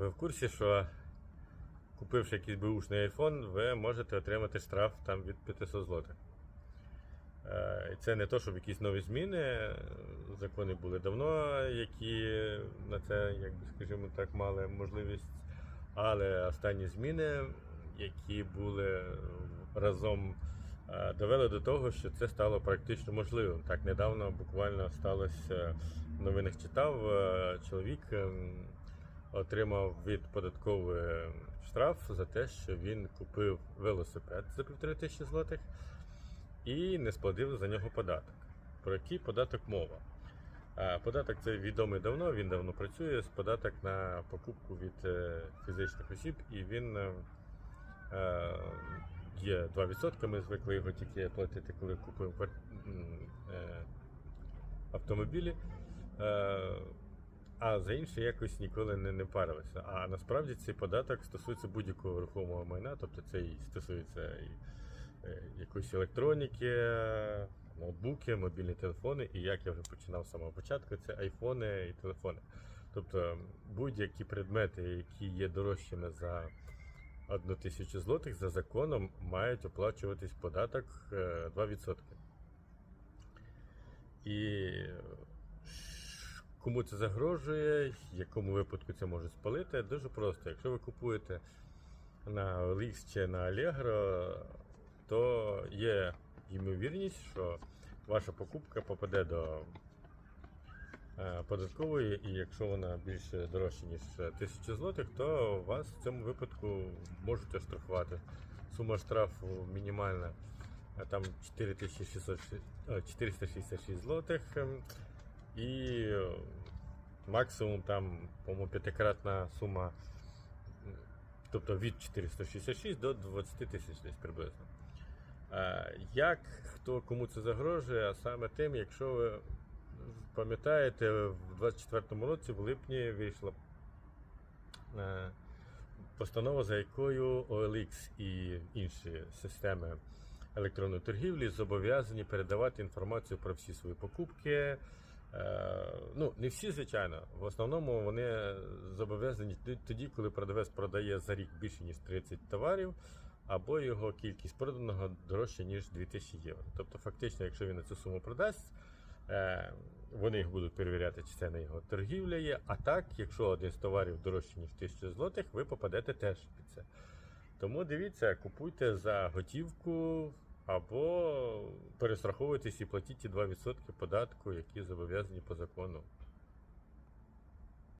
ви в курсі, що купивши якийсь беушний iPhone, ви можете отримати штраф там від 500 злотих. Е, і Це не то, щоб якісь нові зміни. Закони були давно, які на це, як би скажімо так, мали можливість. Але останні зміни, які були разом, е, довели до того, що це стало практично можливим. Так недавно буквально сталося в новинах читав. е, Чоловік ем, отримав від податкової штраф за те, що він купив велосипед за півтори тисячі злотих і не сплатив за нього податок. Про який податок мова? Податок це відомий давно, він давно працює. Податок на покупку від е, фізичних осіб, і він е, е, є 2%. Ми звикли його тільки платити, коли купуємо автомобілі. Е, а за інше якось ніколи не, не парилися. А насправді цей податок стосується будь-якого рухомого майна, тобто це і стосується і е, якоїсь електроніки, ноутбуки, мобільні телефони, і як я вже починав з самого початку, це айфони і телефони. Тобто будь-які предмети, які є дорожчими за одну тисячу злотих, за законом мають оплачуватись податок е, 2%. І ш- кому це загрожує, в якому випадку це може спалити, дуже просто. Якщо ви купуєте на OLX чи на Allegro, то є ймовірність, що ваша покупка попаде до е, податкової, і якщо вона більше дорожча, ніж 1000 злотих, то вас в цьому випадку можуть оштрафувати. Сума штрафу мінімальна там 4600, 466 злотих. І максимум там, по-моєму, п'ятикратна сума, тобто від 466 до 20 тисяч десь приблизно. Е, Як хто кому це загрожує, а саме тим, якщо ви пам'ятаєте, в 24-му році в липні вийшла е, постанова, за якою OLX і інші системи електронної торгівлі зобов'язані передавати інформацію про всі свої покупки. Е, Ну, не всі, звичайно. В основному вони зобов'язані тоді, коли продавець продає за рік більше ніж 30 товарів, або його кількість проданого дорожче, ніж 2000 євро. Тобто, фактично, якщо він на цю суму продасть, е, вони їх будуть перевіряти, чи це на його торгівля є. А так, якщо один з товарів дорожче, ніж 1000 злотих, ви попадете теж під це. Тому дивіться, купуйте за готівку або перестраховуйтесь і платіть ті 2% податку, які зобов'язані по закону.